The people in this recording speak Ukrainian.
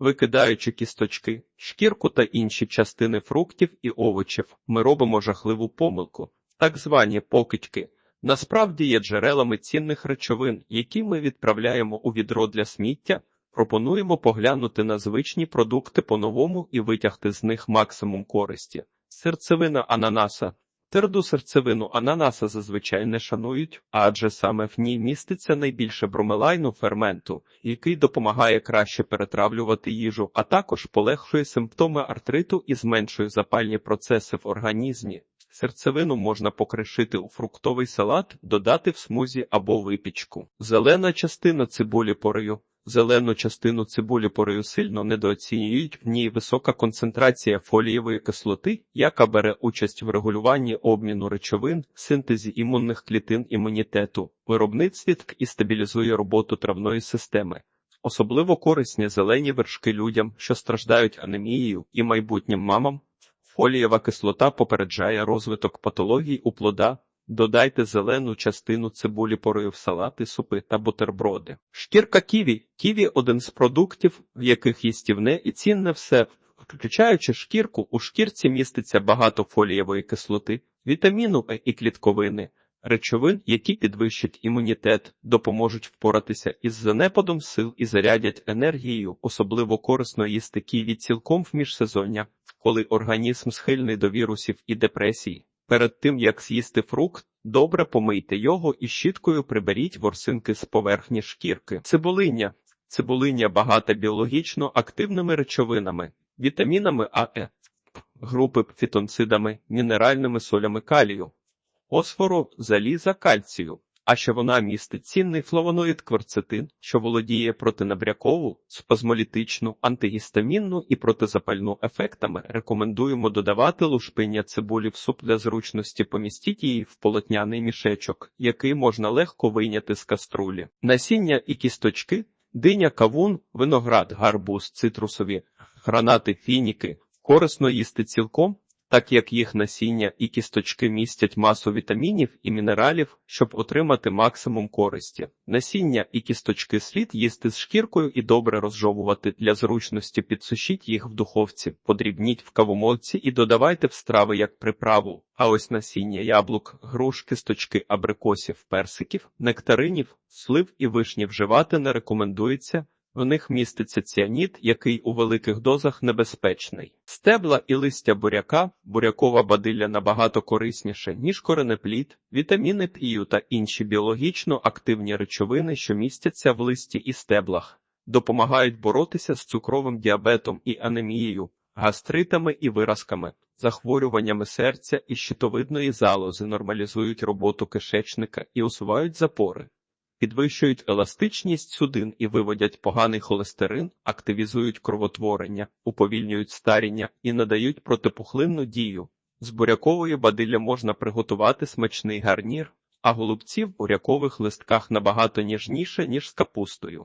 Викидаючи кісточки, шкірку та інші частини фруктів і овочів, ми робимо жахливу помилку, так звані покидьки. Насправді є джерелами цінних речовин, які ми відправляємо у відро для сміття. Пропонуємо поглянути на звичні продукти по-новому і витягти з них максимум користі. Серцевина ананаса. Тверду серцевину ананаса зазвичай не шанують, адже саме в ній міститься найбільше бромелайну ферменту, який допомагає краще перетравлювати їжу, а також полегшує симптоми артриту і зменшує запальні процеси в організмі. Серцевину можна покришити у фруктовий салат, додати в смузі або випічку. Зелена частина цибулі порою. Зелену частину цибулі порою сильно недооцінюють, в ній висока концентрація фолієвої кислоти, яка бере участь в регулюванні обміну речовин, синтезі імунних клітин імунітету, виробництві і стабілізує роботу травної системи. Особливо корисні зелені вершки людям, що страждають анемією, і майбутнім мамам. Фолієва кислота попереджає розвиток патологій у плода. Додайте зелену частину цибулі порою в салати, супи та бутерброди. Шкірка ківі. Ківі – один з продуктів, в яких їстівне і цінне все. Включаючи шкірку, у шкірці міститься багато фолієвої кислоти, вітаміну Е і клітковини, речовин, які підвищать імунітет, допоможуть впоратися із занепадом сил і зарядять енергією. Особливо корисно їсти ківі цілком в міжсезоння, коли організм схильний до вірусів і депресій. Перед тим, як з'їсти фрукт, добре помийте його і щіткою приберіть ворсинки з поверхні шкірки. Цибулиння. Цибулиння багата біологічно активними речовинами, вітамінами А, Е, групи фітонцидами, мінеральними солями калію, фосфору, заліза, кальцію. А ще вона містить цінний флавоноїд кверцетин, що володіє протинабрякову, спазмолітичну, антигістамінну і протизапальну ефектами. Рекомендуємо додавати лушпиння цибулі в суп для зручності. Помістіть її в полотняний мішечок, який можна легко вийняти з каструлі. Насіння і кісточки, диня, кавун, виноград, гарбуз, цитрусові, гранати, фініки. Корисно їсти цілком так як їх насіння і кісточки містять масу вітамінів і мінералів, щоб отримати максимум користі. Насіння і кісточки слід їсти з шкіркою і добре розжовувати для зручності підсушіть їх в духовці, подрібніть в кавомолці і додавайте в страви як приправу. А ось насіння яблук, груш, кісточки абрикосів, персиків, нектаринів, слив і вишні вживати не рекомендується. В них міститься ціаніт, який у великих дозах небезпечний. Стебла і листя буряка, бурякова бадилля набагато корисніше, ніж коренеплід, вітаміни пію та інші біологічно активні речовини, що містяться в листі і стеблах, допомагають боротися з цукровим діабетом і анемією, гастритами і виразками, захворюваннями серця і щитовидної залози, нормалізують роботу кишечника і усувають запори підвищують еластичність судин і виводять поганий холестерин, активізують кровотворення, уповільнюють старіння і надають протипухлинну дію. З бурякової бадилля можна приготувати смачний гарнір, а голубці в бурякових листках набагато ніжніше, ніж з капустою.